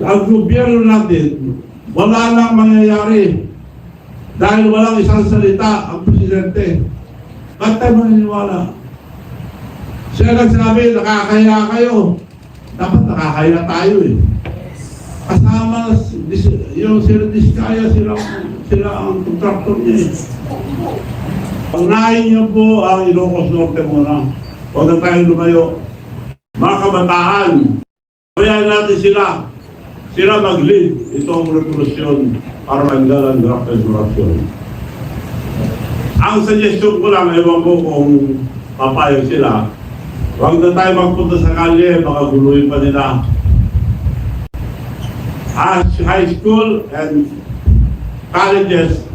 ang gobyerno natin, wala nang mangyayari. Dahil walang isang salita ang presidente. Ba't tayo maniniwala? Siya nagsabi, nakakaya kayo. Dapat nakakaya tayo eh. Kasama yung sila Diskaya, sila, sila ang contractor niya eh. Unahin niyo po ang Ilocos Norte muna. Huwag na tayong lumayo. Mga kabataan, kaya natin sila. Sila mag-lead itong revolusyon para manggalan graft and corruption. Ang suggestion ko lang, ewan ko kung papayag sila, huwag na tayo magpunta sa kalye, baka guluhin pa nila. As high school and colleges,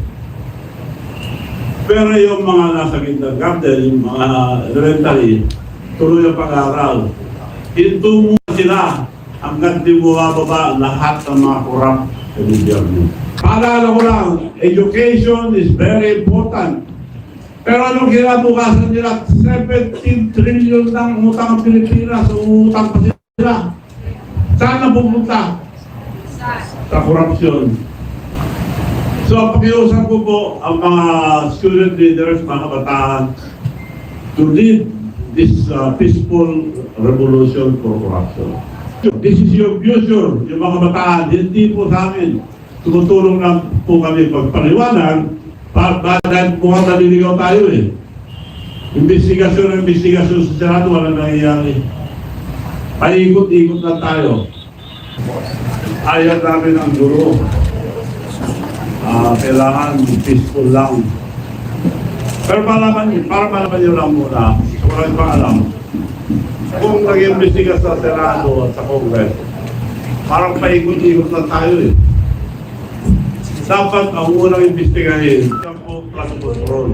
pero yung mga nasa kindergarten, yung mga elementary, tuloy ang pag-aaral. Hinto muna sila hanggang di bumababa lahat ng mga korap sa gobyerno. Paalala ko lang, education is very important. Pero anong kinabukasan nila? 17 trillion ng utang ang Pilipinas, utang pa sila. Saan na pupunta? Sa korupsyon. So, pakiusap ko po ang mga student leaders, mga kabataan, to lead this uh, peaceful revolution for corruption. This is your future, yung mga kabataan, hindi po sa amin. Tumutulong lang po kami pagpaliwanag, pa, pa, dahil mukhang naliligaw tayo eh. Investigasyon, investigasyon sa Senado, wala nangyayari. Paikot-ikot lang tayo. Ayaw namin ang guro. Ah, kailangan peaceful lang. Pero malaman para malaman niyo lang muna, walang pa alam, kung nag-imbestiga sa Senado at sa Congress, parang paikot-ikot lang tayo eh. Dapat ang unang imbestigahin, yung po flood control.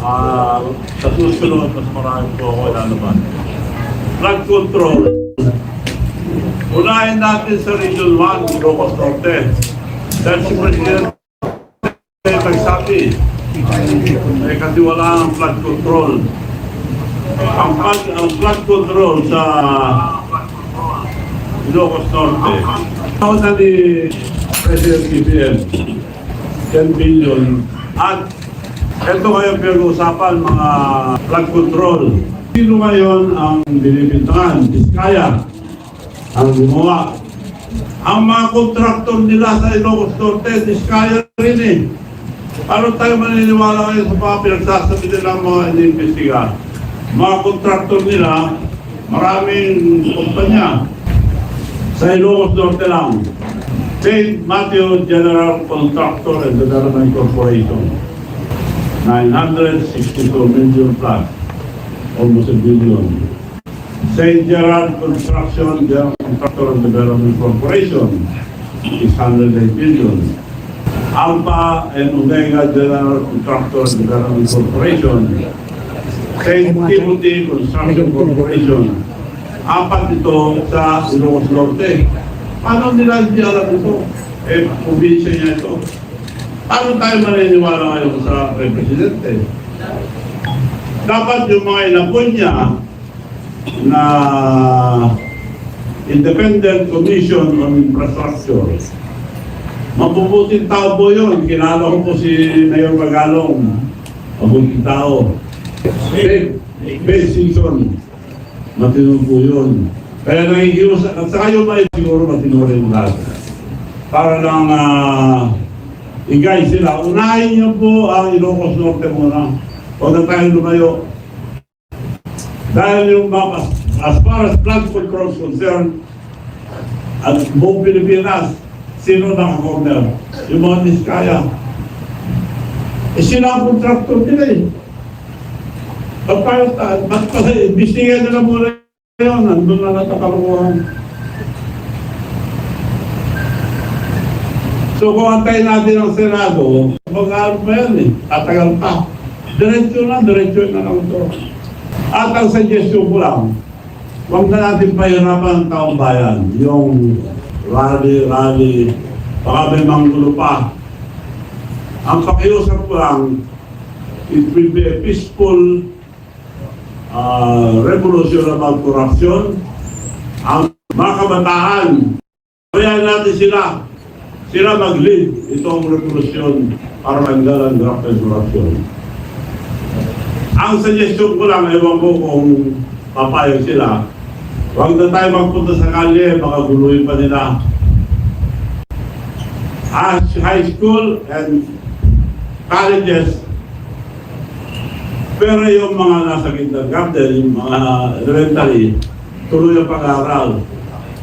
Ah, sa susunod, mas marami po ako naman. Flood control. Unahin natin sa Region 1, Ilocos Norte. Dahil si President nagsabi, may katiwala ang flood control. Ang, flood, ang flood control sa Ilocos Norte. Ako na ni President PPM, 10 billion. At ito ngayon pinag-uusapan mga flood control. Sino ngayon ang binibintangan? Diskaya ang gumawa. Ang mga kontraktor nila sa Ilocos Norte, diskaya rin eh. Paano tayo maniniwala ngayon sa mga pinagsasabi nila mga iniimbestiga? Mga kontraktor nila, maraming kumpanya. Sa Ilocos Norte lang. St. Matthew General Contractor and Development Corporation. 962 million plus. Almost a billion. St. Gerard Construction General Contractor and Development Corporation is 108 billion. Alpha and Omega General Contractor and Development Corporation. St. Timothy Construction Corporation. Apat ito sa Ilocos Norte. Paano nila hindi alam ito? Eh, probinsya niya ito. Paano tayo maniniwala ngayon sa Presidente? Dapat yung mga inapon niya na Independent Commission on Infrastructure. Mabubuting tao po yun. Kilala ko po si Mayor Magalong. Mabuting tao. Ben, Ben Simpson. Matino po yun. Kaya nakikilos, at saka yung mga siguro matino rin lahat. Para lang uh, i-guide sila. Unahin niyo po ang Ilocos Norte muna. Huwag na tayong lumayo. Dahil yung mga, as far as flood control is concerned, at buong Pilipinas, sino nakakorner? Yung mga niskaya. Eh sila ang contractor nila eh. Ba't tayo, ba't pa, imbestigan nila muna yun, nandun na natakalukuhan. So kung antayin natin ang Senado, mag-aaral pa yan eh, tatagal pa. Diretso na, diretso na lang ito. At ang suggestion ko lang, huwag na natin pahirapan ang taong bayan. Yung rally, rally, baka may manggulo pa. Ang pakiusap ko lang, it will be a peaceful uh, revolution about corruption. Ang mga kabataan, Kaya natin sila, sila mag-lead itong revolusyon para magdala ng draft and corruption. Ang suggestion ko lang, ewan ko kung papayag sila, huwag na tayo magpunta sa kalye, baka guluhin pa nila. As high school and colleges, pero yung mga nasa gitna garden, yung mga elementary, tuloy ang pag-aaral.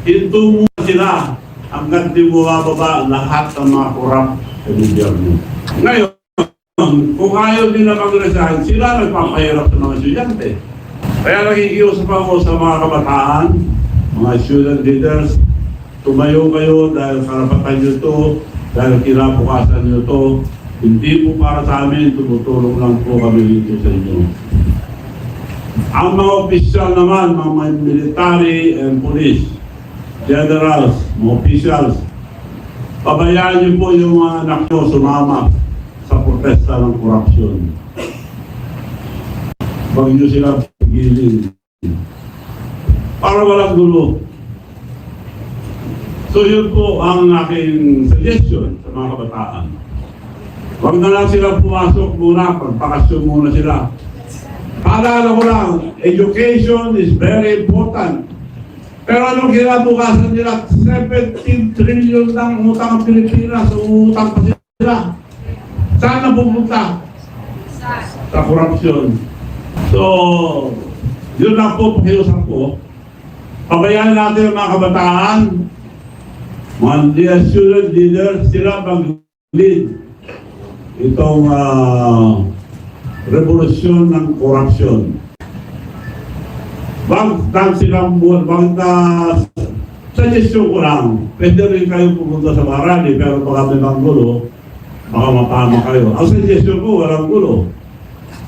Hinto muna sila hanggang di bumababa lahat ng mga korap sa gobyerno. Ngayon, kung ayaw nila mag-resign, sila nagpapahirap sa mga estudyante. Kaya nakikiusap ako sa mga kabataan, mga student leaders, tumayo kayo dahil karapatan nyo to, dahil kinabukasan nyo to. Hindi po para sa amin, tumutulong lang po kami dito sa inyo. Ang mga opisyal naman, mga military and police, generals, mga officials, pabayaan niyo po yung mga anak nyo sumama sa protesta ng korupsyon. Huwag niyo sila pagilin. Para walang gulo. So yun po ang aking suggestion sa mga kabataan. Huwag na lang sila pumasok muna, pagpakasyon muna sila. Paalala ko lang, education is very important. Pero anong kinabukasan nila? 17 trillion lang utang ang Pilipinas, utang pa sila. Saan na pupunta? Sa korupsyon. So, yun lang po pakiusap ko. Pabayaan natin ang mga kabataan, mga student leaders, sila mag-lead itong ah, revolusyon ng korupsyon. Bang lang silang buwan, bang na suggestion ko lang, pwede rin kayo pupunta sa Marani, pero baka may mga gulo, baka mapama kayo. Ang suggestion ko, walang gulo.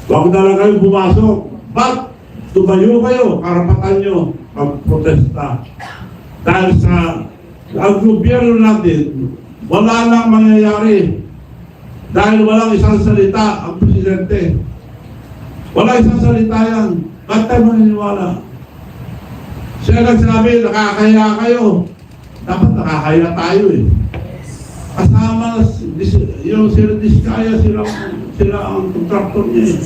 Huwag na lang kayo pumasok. Ba't tumayo kayo, karapatan nyo, magprotesta. Dahil sa ang gobyerno natin, wala nang mangyayari. Dahil walang isang salita ang presidente. Wala isang salita yan. Ba't tayo maniniwala? Siya nagsabi, nakakaya kayo. Dapat nakakaya tayo eh. Kasama yung sila Diskaya, sila, sila ang contractor niya eh.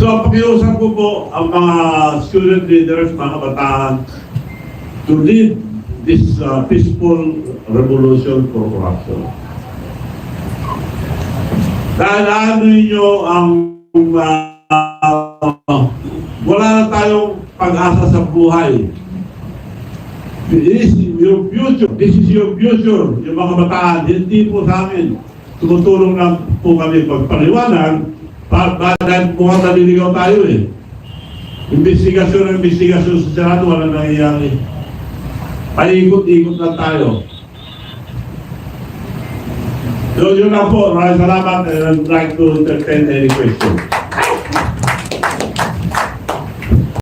So, pakiusap ko po ang mga student leaders, mga kabataan, to lead this uh, peaceful revolution for corruption. Dahil ano ninyo ang uh, wala na tayong pag-asa sa buhay. This is your future. This is your future. Yung mga kabataan, hindi po sa amin. Tumutulong lang po kami pagpaliwanag pa, pa, dahil mukhang naliligaw tayo eh. Investigasyon, investigasyon sa Senado, walang nangyayari. Paikot-ikot lang tayo. So yun lang po. Maraming salamat and I'd like to entertain any questions.